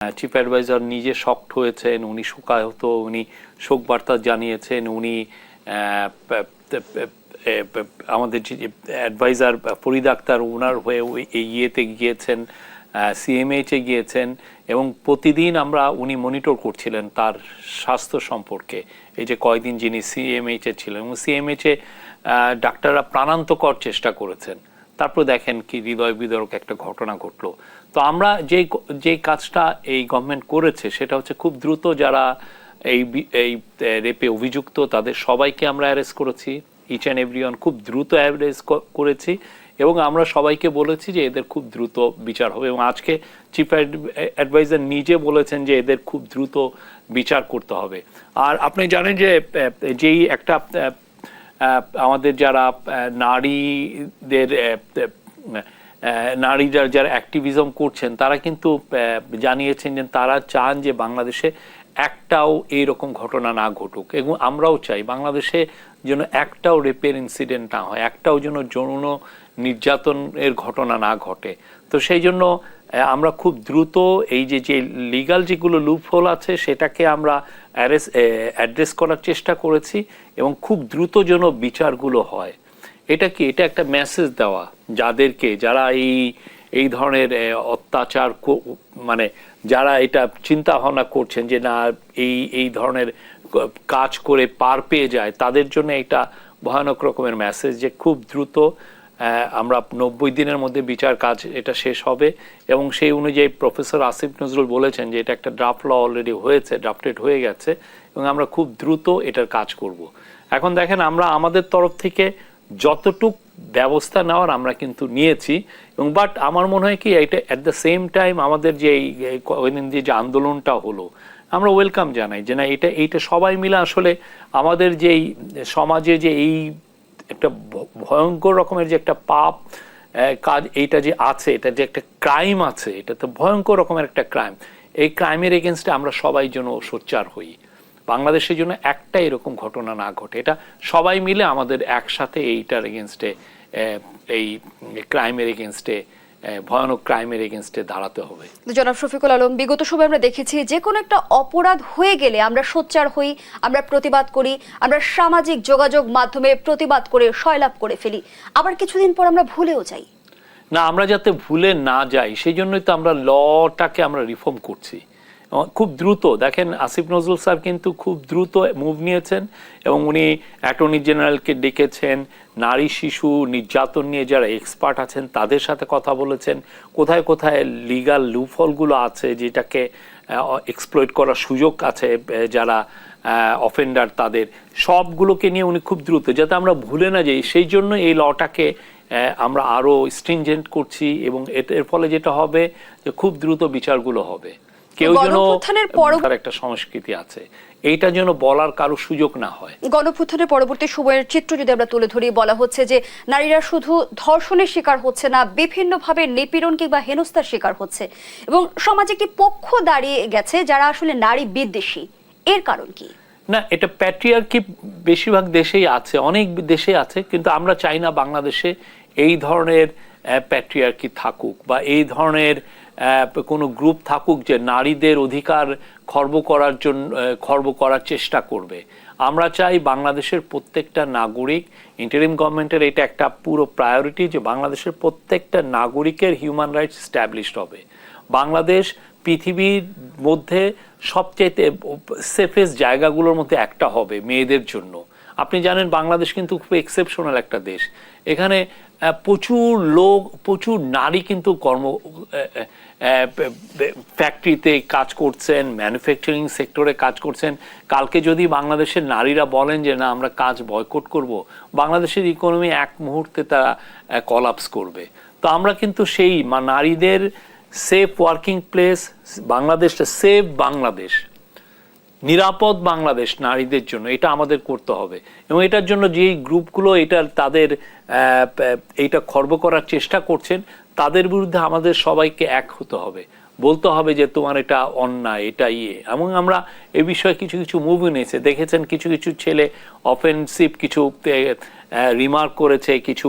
Chief adviser নিজে shocked হয়েছেন উনি শোকাহত উনি শোক বার্তা জানিয়েছেন উনি এ, আমাদের অ্যাডভাইজার ফরিদ আক্তার ওনার হয়ে এই ইয়েতে গিয়েছেন সিএমএইচে গিয়েছেন এবং প্রতিদিন আমরা উনি মনিটর করছিলেন তার স্বাস্থ্য সম্পর্কে। এই যে কয়দিন যিনি সিএমএইচে ছিলেন এবং সিএমএইচে ডাক্তাররা প্রাণান্তকর চেষ্টা করেছেন। তারপর দেখেন কি হৃদয় বিদারক একটা ঘটনা ঘটলো। তো আমরা যে যে কাজটা এই গভর্নমেন্ট করেছে, সেটা হচ্ছে খুব দ্রুত যারা এই এই রেপে অভিযুক্ত, তাদের সবাইকে আমরা অ্যারেস্ট করেছি। ইচ অ্যান্ড এভরিওয়ান খুব দ্রুত অ্যারেস্ট করেছি এবং আমরা সবাইকে বলেছি যে এদের খুব দ্রুত বিচার হবে এবং আজকে চিফ অ্যাডভাইজার নিজে বলেছেন যে এদের খুব দ্রুত বিচার করতে হবে। আর আপনি জানেন যে যেই একটা আমাদের যারা নারীদের নারীরা যারা অ্যাক্টিভিজম করছেন, তারা কিন্তু জানিয়েছেন যে তারা চান যে বাংলাদেশে একটাও এইরকম ঘটনা না ঘটুক। এবং আমরাও চাই বাংলাদেশে যেন একটাও রেপের ইনসিডেন্ট না হয়, একটাও যেন যৌন নির্যাতনের ঘটনা না ঘটে। তো সেই জন্য আমরা খুব দ্রুত এই যে যে লিগাল যেগুলো লুপহোল আছে, সেটাকে আমরা অ্যাড্রেস করার চেষ্টা করেছি এবং খুব দ্রুত যেন বিচারগুলো হয়। এটা কি? এটা একটা মেসেজ দেওয়া যাদেরকে, যারা এই এই ধরনের অত্যাচার মানে যারা এটা চিন্তা ভাবনা করছেন যে না, এই এই ধরনের কাজ করে পার পেয়ে যায়, তাদের জন্য এটা ভয়ানক রকমের মেসেজ যে খুব দ্রুত আমরা নব্বই দিনের মধ্যে বিচার কাজ এটা শেষ হবে এবং সেই অনুযায়ী প্রফেসর আসিফ নজরুল বলেছেন যে এটা একটা ড্রাফট ল অলরেডি হয়েছে ড্রাফটেড হয়ে গেছে এবং আমরা খুব দ্রুত এটার কাজ করব। এখন দেখেন আমরা আমাদের তরফ থেকে যতটুক ব্যবস্থা নেওয়ার আমরা কিন্তু নিয়েছি এবং বাট আমার মনে হয় কি এটা অ্যাট দ্য সেম টাইম আমাদের যে এই দিয়ে যে আন্দোলনটা হলো, আমরা ওয়েলকাম জানাই যে না এটা, এইটা সবাই মিলে আসলে আমাদের যেই সমাজে যে এই একটা ভয়ঙ্কর রকমের যে একটা পাপ কাজ এইটা যে আছে, এটা যে একটা ক্রাইম আছে, এটা তো ভয়ঙ্কর রকমের একটা ক্রাইম এই ক্রাইমের এগেনস্টে আমরা সবাই যেন সোচ্চার হই। বাংলাদেশের জন্য একটা এরকম ঘটনা না ঘটে। এটা সবাই মিলে আমাদের একসাথে এইটার এগেনস্টে এই ক্রাইমের এগেনস্টে ভয়ানক ক্রাইমের এগেনস্টে দাঁড়াতে হবে। জনাব শফিকুল আলম বিগত সময় আমরা দেখেছি যে কোনো একটা অপরাধ হয়ে গেলে আমরা সোচ্চার হই আমরা প্রতিবাদ করি আমরা সামাজিক যোগাযোগ মাধ্যমে প্রতিবাদ করে সয়লাভ করে ফেলি। আবার কিছুদিন পর আমরা ভুলেও যাই। না আমরা যাতে ভুলে না যাই সেই জন্যই তো আমরা লটাকে আমরা রিফর্ম করছি। খুব দ্রুত। দেখেন আসিফ নজরুল স্যার কিন্তু খুব দ্রুত মুভ নিয়েছেন এবং উনি অ্যাটর্নি জেনারেলকে ডেকেছেন, নারী শিশু, নির্যাতন নিয়ে যারা এক্সপার্ট আছেন তাদের সাথে কথা বলেছেন। কোথায় কোথায় লিগাল লুফলগুলো আছে যেটাকে এক্সপ্লয়েট করার সুযোগ আছে যারা অফেন্ডার তাদের, সবগুলোকে নিয়ে উনি খুব দ্রুত। যাতে আমরা ভুলে না যাই, সেই জন্য এই লটাকে আমরা আরও স্ট্রিনজেন্ট করছি এবং এর ফলে যেটা হবে যে খুব দ্রুত বিচারগুলো হবে। কেউ যেন একটা সংস্কৃতি আছে। এইটা যেন বলার কারও সুযোগ না হয়। পরবর্তী সময়ের চিত্র যদি আমরা তুলে ধরি বলা হচ্ছে যে নারীরা শুধু ধর্ষণের শিকার হচ্ছে না বিভিন্নভাবে নিপীড়ন কিংবা হেনস্থার শিকার হচ্ছে। এবং সমাজে পক্ষ দাঁড়িয়ে গেছে যারা আসলে নারী বিদ্বেষী। এর কারণ কি? না এটা প্যাট্রিয়ার্কি বেশিরভাগ দেশেই আছে অনেক দেশে আছে কিন্তু আমরা চাই না বাংলাদেশে এই ধরনের প্যাট্রিয়ার্কি থাকুক বা এই ধরনের কোনো গ্রুপ থাকুক যে নারীদের অধিকার খর্ব করার জন্য খর্ব করার চেষ্টা করবে। আমরা চাই বাংলাদেশের প্রত্যেকটা নাগরিক ইন্টারিম গভর্নমেন্টের এটা একটা পুরো প্রায়োরিটি যে বাংলাদেশের প্রত্যেকটা নাগরিকের হিউম্যান রাইটস স্ট্যাবলিশড হবে। বাংলাদেশ পৃথিবীর মধ্যে সবচেয়ে সেফেস্ট জায়গাগুলোর মধ্যে একটা হবে মেয়েদের জন্য। আপনি জানেন বাংলাদেশ কিন্তু খুব এক্সেপশনাল একটা দেশ। এখানে প্রচুর লোক, প্রচুর নারী কিন্তু কর্ম ফ্যাক্টরিতে কাজ করছেন ম্যানুফ্যাকচারিং সেক্টরে কাজ করছেন। কালকে যদি বাংলাদেশের নারীরা বলেন যে, না, আমরা কাজ বয়কট করব, বাংলাদেশের ইকোনমি এক মুহূর্তে তারা কলাপস করবে। তো আমরা কিন্তু সেই নারীদের সেফ ওয়ার্কিং প্লেস বাংলাদেশটা সেফ বাংলাদেশ। নিরাপদ বাংলাদেশ নারীদের জন্য, এটা আমাদের করতে হবে। এবং এটার জন্য যেই গ্রুপগুলো এটা তাদের এইটা খর্ব করার চেষ্টা করছেন, তাদের বিরুদ্ধে আমাদের সবাইকে এক হতে হবে। বলতে হবে যে তোমার এটা অন্যায়, এটা ইয়ে। এবং আমরা এ বিষয়ে কিছু কিছু মুভি নিয়েছে দেখেছেন কিছু কিছু ছেলে অফেন্সিভ কিছু রিমার্ক করেছে, কিছু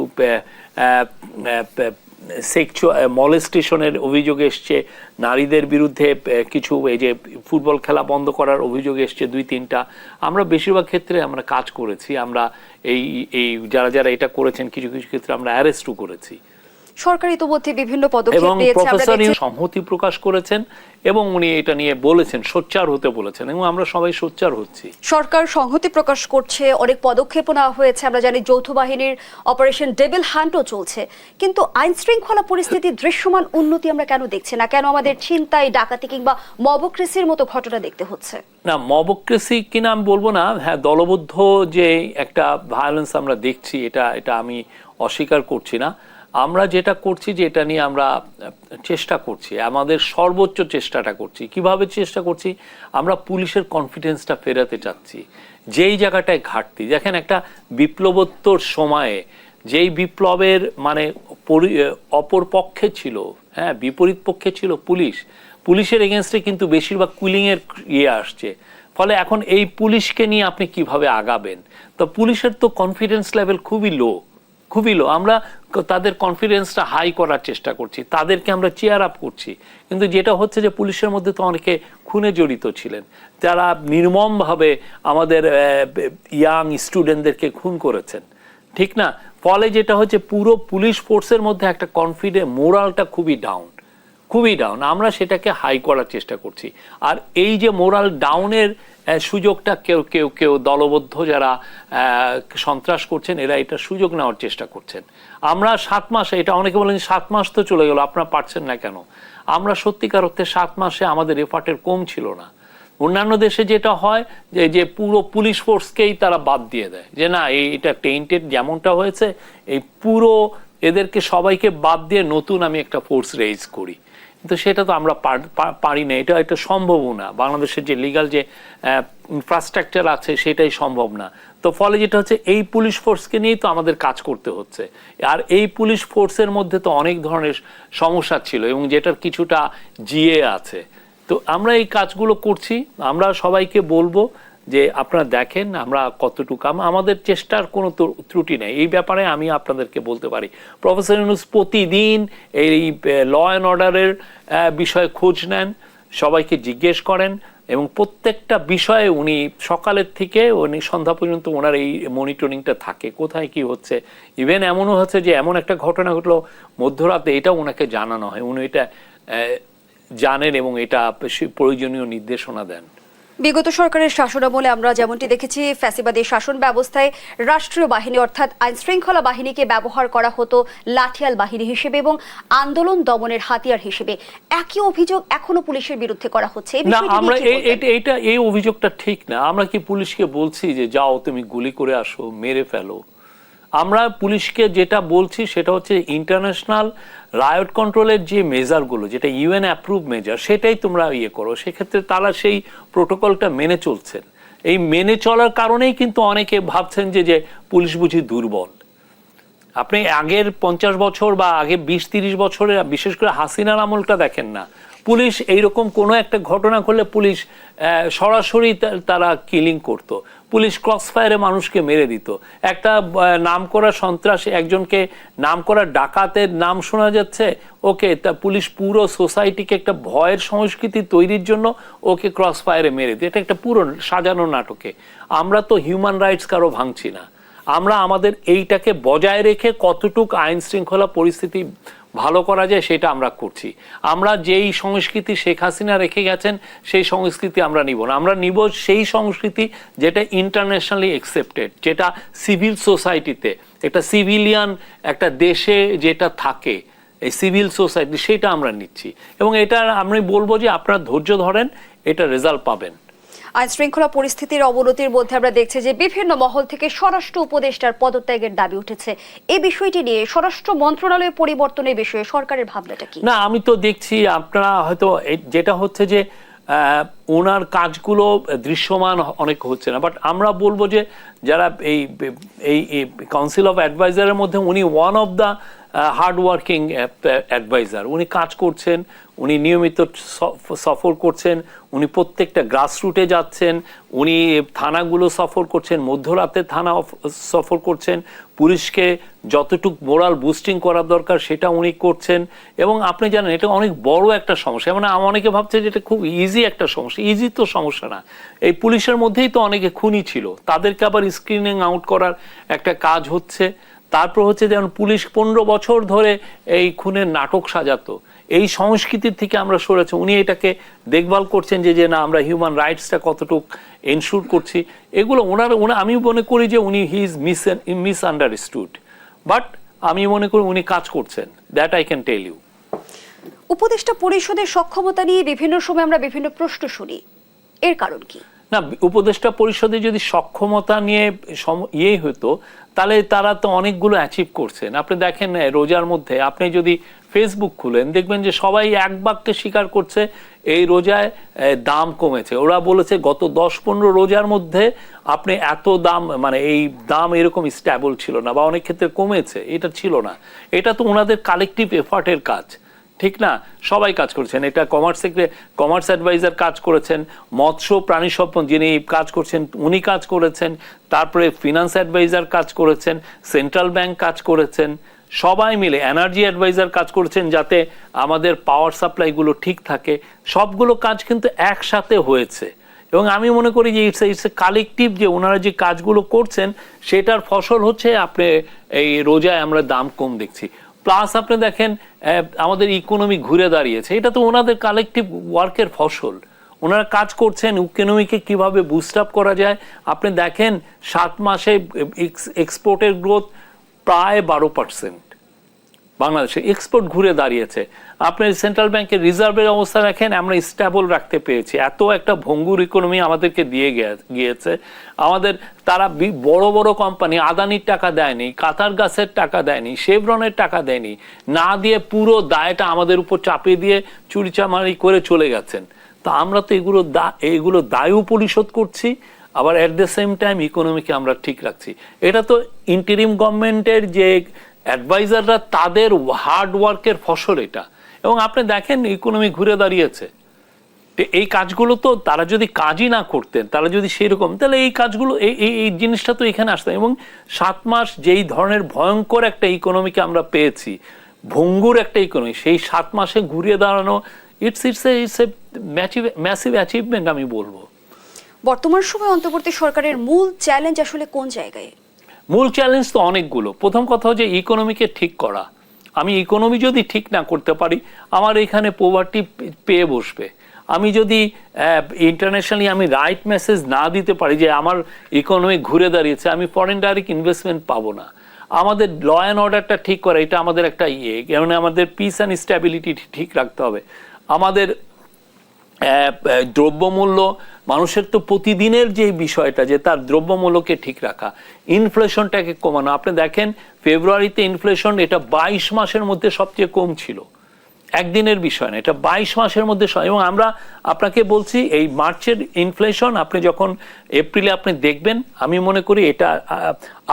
সেক্সুয়াল মলেস্টেশনের অভিযোগ এসছে। নারীদের বিরুদ্ধে কিছু, এই যে ফুটবল খেলা বন্ধ করার অভিযোগ এসছে দুই, তিনটা। আমরা বেশিরভাগ ক্ষেত্রে আমরা কাজ করেছি। আমরা এই এই, যারা যারা এটা করেছেন, কিছু কিছু ক্ষেত্রে আমরা অ্যারেস্টও করেছি। সরকার ইতিমধ্যে বিভিন্ন পদক্ষেপ নিয়েছে দেখছি। সংহতি প্রকাশ করেছেন এবং উনি এটা নিয়ে বলেছেন সোচ্চার হতে বলেছেন এবং আমরা সবাই সোচ্চার হচ্ছি। সরকার সংহতি প্রকাশ করছে অনেক পদক্ষেপও নেওয়া হয়েছে আমরা জানি যৌথ বাহিনীর অপারেশন ডেভিল হান্টও চলছে। কিন্তু আইন শৃঙ্খলা পরিস্থিতির দৃশ্যমান উন্নতি আমরা কেন দেখছি না? কেন আমাদের ছিনতাই ডাকাতি কিংবা মবক্রেসির মতো ঘটনা দেখতে হচ্ছে? না মবক্রেসি কিনা আমি বলব না হ্যাঁ দলবদ্ধ যে একটা ভায়োলেন্স আমরা দেখছি এটা এটা আমি অস্বীকার করছি না। আমরা যেটা করছি যে এটা নিয়ে আমরা চেষ্টা করছি, আমাদের সর্বোচ্চ চেষ্টাটা করছি। কীভাবে চেষ্টা করছি? আমরা পুলিশের কনফিডেন্সটা ফেরাতে চাচ্ছি। যেই জায়গাটায় ঘাটতি, দেখেন একটা বিপ্লবোত্তর সময়ে যেই বিপ্লবের মানে পরি- অপর পক্ষে ছিল হ্যাঁ বিপরীত পক্ষে ছিল পুলিশ, পুলিশের এগেনস্টে কিন্তু বেশিরভাগ কুলিংয়ের ইয়ে আসছে। ফলে এখন এই পুলিশকে নিয়ে আপনি কীভাবে আগাবেন? তো পুলিশের তো কনফিডেন্স লেভেল খুবই লো খুবই লো আমরা তাদের কনফিডেন্সটা হাই করার চেষ্টা করছি, তাদেরকে আমরা চেয়ার আপ করছি। কিন্তু যেটা হচ্ছে যে পুলিশের মধ্যে তো অনেকে খুনে জড়িত ছিলেন। যারা নির্মমভাবে আমাদের ইয়াং স্টুডেন্টদেরকে খুন করেছেন। ঠিক না? ফলে যেটা হচ্ছে পুরো পুলিশ ফোর্সের মধ্যে একটা কনফিডেন্স মোরালটা খুবই ডাউন খুবই ডাউন আমরা সেটাকে হাই করার চেষ্টা করছি। আর এই যে মোরাল ডাউনের সুযোগটা কেউ কেউ কেউ দলবদ্ধ যারা সন্ত্রাস করছেন, এরা এটা সুযোগ নেওয়ার চেষ্টা করছেন। আমরা সাত মাস, এটা অনেকে বলেন সাত মাস তো চলে গেল, আপনারা পারছেন না কেন? আমরা সত্যিকার অর্থে সাত মাসে আমাদের এফার্টের কম ছিল না। অন্যান্য দেশে যেটা হয়, যে যে পুরো পুলিশ ফোর্সকেই তারা বাদ দিয়ে দেয়। যে না এটা টেইন্টেড যেমনটা হয়েছে, এই পুরো এদেরকে সবাইকে বাদ দিয়ে নতুন আমি একটা ফোর্স রেজ করি। কিন্তু সেটা তো আমরা পার- না, এটা এটা সম্ভবও না। বাংলাদেশের যে লিগাল যে ইনফ্রাস্ট্রাকচার আছে, সেটাই সম্ভব না। তো ফলে যেটা হচ্ছে, এই পুলিশ ফোর্সকে নিয়েই তো আমাদের কাজ করতে হচ্ছে। আর এই পুলিশ ফোর্সের মধ্যে তো অনেক ধরনের সমস্যা ছিল এবং যেটার কিছুটা জিএ আছে। তো আমরা এই কাজগুলো করছি, আমরা সবাইকে বলব যে আপনারা দেখেন আমরা কতটুকু, আম- আমাদের চেষ্টার কোনো ত্রুটি নেই। এই ব্যাপারে আমি আপনাদেরকে বলতে পারি। প্রফেসর ইউনুস প্রতিদিন এই ল অ্যান্ড অর্ডারের বিষয়ে খোঁজ নেন, সবাইকে জিজ্ঞেস করেন এবং প্রত্যেকটা বিষয়ে উনি সকালের থেকে উনি সন্ধ্যা পর্যন্ত ওনার এই মনিটরিংটা থাকে। কোথায় কি হচ্ছে? ইভেন এমনও হচ্ছে যে এমন একটা ঘটনা ঘটলো, মধ্যরাতে এটা ওনাকে জানানো হয়। উনি এটা জানেন এবং এটা প্রয়োজনীয় নির্দেশনা দেন। বিগত সরকারের শাসনামলে আমরা যেমনটি দেখেছি ফ্যাসিবাদী শাসন ব্যবস্থায় রাষ্ট্রীয় বাহিনী অর্থাৎ আইন শৃঙ্খলা বাহিনীকে ব্যবহার করা হতো লাঠিয়াল বাহিনী হিসেবে এবং আন্দোলন দমনের হাতিয়ার হিসেবে। একই অভিযোগ এখনও পুলিশের বিরুদ্ধে করা হচ্ছে। না আমরা এটা এই অভিযোগটা ঠিক না। আমরা কি পুলিশকে বলছি যে যাও তুমি গুলি করে আসো মেরে ফেলো। আমরা পুলিশকে যেটা বলছি সেটা হচ্ছে ইন্টারন্যাশনাল রায়ট কন্ট্রোলের যে মেজারগুলো যেটা ইউএন অ্যাপ্রুভ মেজার সেটাই তোমরা ইয়ে করো। সেক্ষেত্রে তারা সেই প্রোটোকলটা মেনে চলছেন। এই মেনে চলার কারণেই কিন্তু অনেকে ভাবছেন যে যে পুলিশ বুঝি দুর্বল। আপনি আগের পঞ্চাশ বছর বা আগে বিশ তিরিশ বছরের বিশেষ করে হাসিনার আমলটা দেখেন না। পুলিশ এইরকম কোনো একটা ঘটনা করলে পুলিশ সরাসরি তারা কিলিং করত। পুলিশ ক্রস ফায়ারে মানুষকে মেরে দিত। একটা নাম করা সন্ত্রাসী, একজনকে নাম করা ডাকাতের নাম শোনা যাচ্ছে, ওকে তা পুলিশ পুরো সোসাইটিকে একটা ভয়ের সংস্কৃতি তৈরির জন্য ওকে ক্রস ফায়ারে মেরে দিত। এটা একটা পুরো সাজানো নাটকে। আমরা তো হিউম্যান রাইটস কারও ভাঙছি না। আমরা আমাদের এইটাকে বজায় রেখে কতটুক আইন শৃঙ্খলা পরিস্থিতি ভালো করা যায়, সেটা আমরা করছি। আমরা যেই সংস্কৃতি শেখ হাসিনা রেখে গেছেন, সেই সংস্কৃতি আমরা নিব না। আমরা নিব সেই সংস্কৃতি যেটা ইন্টারন্যাশনালি অ্যাকসেপ্টেড যেটা সিভিল সোসাইটিতে একটা সিভিলিয়ান একটা দেশে যেটা থাকে, এই সিভিল সোসাইটি সেটা আমরা নিচ্ছি। এবং এটা আমি বলব যে আপনারা ধৈর্য ধরেন, এটা রেজাল্ট পাবেন। আইন শৃঙ্খলা পরিস্থিতির অবনতির মধ্যে আমরা দেখছি যে বিভিন্ন মহল থেকে স্বরাষ্ট্র উপদেষ্টার পদত্যাগের দাবি উঠেছে। এই বিষয়টি নিয়ে স্বরাষ্ট্র মন্ত্রণালয় পরিবর্তনের বিষয়ে সরকারের ভাবনাটা কি? না, আমি তো দেখছি আপনারা হয়তো যেটা হচ্ছে যে ওনার কাজগুলো দৃশ্যমান অনেক হচ্ছে না। বাট আমরা বলব যে, যারা এই এই কাউন্সিল অফ অ্যাডভাইজারের মধ্যে উনি one of the hard working adviser উনি কাজ করছেন, উনি নিয়মিত সফ- সফর করছেন, উনি প্রত্যেকটা গ্রাসরুটে যাচ্ছেন, উনি থানাগুলো সফর করছেন, মধ্যরাতে থানা সফর করছেন, পুলিশকে যতটুক মোরাল বুস্টিং করার দরকার সেটা উনি করছেন। এবং আপনি জানেন, এটা অনেক বড় একটা সমস্যা। মানে অনেকে ভাবছে যে এটা খুব ইজি একটা সমস্যা। ইজি তো সমস্যা না। এই পুলিশের মধ্যেই তো অনেকে খুনি ছিল। তাদেরকে আবার স্ক্রিনিং আউট করার একটা কাজ হচ্ছে। তারপর হচ্ছে যেমন পুলিশ পনেরো বছর ধরে এই খুনের নাটক সাজাতো, এই সংস্কৃতির থেকে আমরা সরেছি। উনি এটাকে দেখভাল করছেন যে যে না, আমরা হিউম্যান রাইটসটা কতটুক এনশিওর করছি। এগুলো ওনার, ওনা, আমি মনে করি যে উনি he is miss misunderstood but আমি মনে করি উনি কাজ করছেন that I can tell you উপদেষ্টা পরিষদের সক্ষমতা নিয়ে বিভিন্ন সময় আমরা বিভিন্ন প্রশ্ন শুনি। এর কারণ কি? না, উপদেষ্টা পরিষদে যদি সক্ষমতা নিয়ে ইয়ে হতো, তাহলে তারা তো অনেকগুলো অ্যাচিভ করছেন। আপনি দেখেন রোজার মধ্যে আপনি যদি ফেসবুক খুলেন, দেখবেন যে সবাই এক বাক্যে স্বীকার করছে, এই রোজায় দাম কমেছে। ওরা বলেছে, গত দশ পনেরো রোজার মধ্যে আপনি এত দাম মানে এই দাম এরকম স্ট্যাবল ছিল না, বা অনেক ক্ষেত্রে কমেছে। এটা ছিল না। এটা তো ওনাদের কালেকটিভ এফার্টের কাজ। ঠিক না? সবাই কাজ করছেন। এটা কমার্স কমার্স অ্যাডভাইজার কাজ করেছেন, মৎস্য প্রাণী সম্পদ যিনি কাজ করছেন, উনি কাজ করেছেন, তারপরে ফিনান্স অ্যাডভাইজার কাজ করেছেন সেন্ট্রাল ব্যাংক কাজ করেছেন, সবাই মিলে এনার্জি অ্যাডভাইজার কাজ করছেন যাতে আমাদের পাওয়ার সাপ্লাইগুলো ঠিক থাকে। সবগুলো কাজ কিন্তু একসাথে হয়েছে। এবং আমি মনে করি যে ইটস ইটস এ কালেকটিভ যে ওনারা যে কাজগুলো করছেন, সেটার ফসল হচ্ছে আপনি এই রোজায় আমরা দাম কম দেখছি। প্লাস আপনি দেখেন আমাদের ইকোনমি ঘুরে দাঁড়িয়েছে। এটা তো ওনাদের কালেকটিভ ওয়ার্কের ফসল। ওনারা কাজ করছেন ইকোনমিকে কীভাবে বুস্ট আপ করা যায়? আপনি দেখেন, সাত মাসে এক্সপোর্টের গ্রোথ প্রায় বারো পার্সেন্ট বাংলাদেশে এক্সপোর্ট ঘুরে দাঁড়িয়েছে। আপনি সেন্ট্রাল ব্যাংকের রিজার্ভের অবস্থা রাখেন আমরা স্ট্যাবল রাখতে পেরেছি। এত একটা ভঙ্গুর ইকোনমি আমাদেরকে দিয়ে গিয়েছে। আমাদের তারা বড় বড় কোম্পানি আদানির টাকা দেয়নি, কাতার গাছের টাকা দেয়নি, শেভরনের টাকা দেয়নি। না দিয়ে পুরো দায়টা আমাদের উপর চাপিয়ে দিয়ে চুরিচামারি করে চলে গেছেন। তা আমরা তো এগুলো দা- এগুলো দায়ও পরিশোধ করছি, আবার অ্যাট দ্য সেম টাইম ইকোনমিকে আমরা ঠিক রাখছি। এটা তো ইন্টারিম গভর্নমেন্টের যে অ্যাডভাইজাররা তাদের হার্ড ওয়ার্কের ফসল এটা। এবং আপনি দেখেন ইকোনমি ঘুরে দাঁড়িয়েছে। এই কাজগুলো তো তারা যদি কাজই না করতেন, তারা যদি সেরকম তাহলে এই কাজগুলো, এই এই জিনিসটা তো এখানে আসতো। এবং সাত মাস যেই ধরনের ভয়ঙ্কর একটা ইকোনমিকে আমরা পেয়েছি, ভঙ্গুর একটা ইকোনমি সেই সাত মাসে ঘুরিয়ে দাঁড়ানো it's it's a it's a massive achievement আমি বলব। বর্তমান সময় অন্তর্বর্তী সরকারের মূল চ্যালেঞ্জ আসলে কোন জায়গায়? মূল চ্যালেঞ্জ তো অনেকগুলো। প্রথম কথা হচ্ছে ইকোনমিকে ঠিক করা। আমি ইকোনমি যদি ঠিক না করতে পারি, আমার এখানে পোভার্টি পেয়ে বসবে। আমি যদি ইন্টারন্যাশনালি আমি রাইট মেসেজ না দিতে পারি যে আমার ইকোনমি ঘুরে দাঁড়িয়েছে, আমি ফরেন ডাইরেক্ট ইনভেস্টমেন্ট পাবো না। আমাদের ল অ্যান্ড অর্ডারটা ঠিক করা, এটা আমাদের একটা ইয়ে। যেমন আমাদের পিস অ্যান্ড স্ট্যাবিলিটি ঠিক রাখতে হবে। আমাদের দ্রব্যমূল্য, মানুষের তো প্রতিদিনের যে বিষয়টা, যে তার দ্রব্যমূল্যকে ঠিক রাখা ইনফ্লেশনটাকে কমানো। আপনি দেখেন, ফেব্রুয়ারিতে ইনফ্লেশন এটা বাইশ মাসের মধ্যে সবচেয়ে কম ছিল। একদিনের বিষয় না, এটা বাইশ মাসের মধ্যে এবং আমরা আপনাকে বলছি, এই মার্চের ইনফ্লেশন আপনি যখন এপ্রিলে আপনি দেখবেন, আমি মনে করি এটা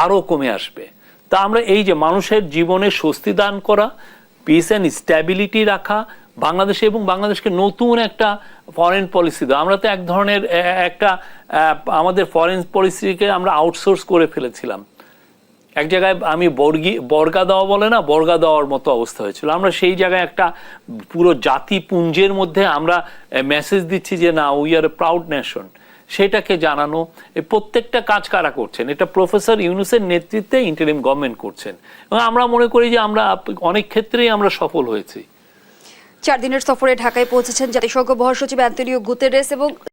আরও কমে আসবে। তা আমরা এই যে মানুষের জীবনে স্বস্তি দান করা পিস অ্যান্ড স্ট্যাবিলিটি রাখা বাংলাদেশে এবং বাংলাদেশকে নতুন একটা ফরেন পলিসি দেওয়া। আমরা তো এক ধরনের একটা আমাদের ফরেন পলিসিকে আমরা আউটসোর্স করে ফেলেছিলাম। এক জায়গায় আমি বর্গি, বর্গা দেওয়া বলে না, বর্গা দেওয়ার মতো অবস্থা হয়েছিল। আমরা সেই জায়গায় একটা পুরো জাতি পুঞ্জের মধ্যে আমরা মেসেজ দিচ্ছি যে না we are a proud nation সেটাকে জানানো প্রত্যেকটা কাজ কারা করছেন? এটা প্রফেসর ইউনুসের নেতৃত্বে ইন্টারিম গভর্নমেন্ট করছেন। এবং আমরা মনে করি যে আমরা অনেক ক্ষেত্রেই আমরা সফল হয়েছি। চার দিনের সফরে ঢাকায় পৌঁছেছেন জাতিসংঘ মহাসচিব অ্যান্টনিও গুতেরেস এবং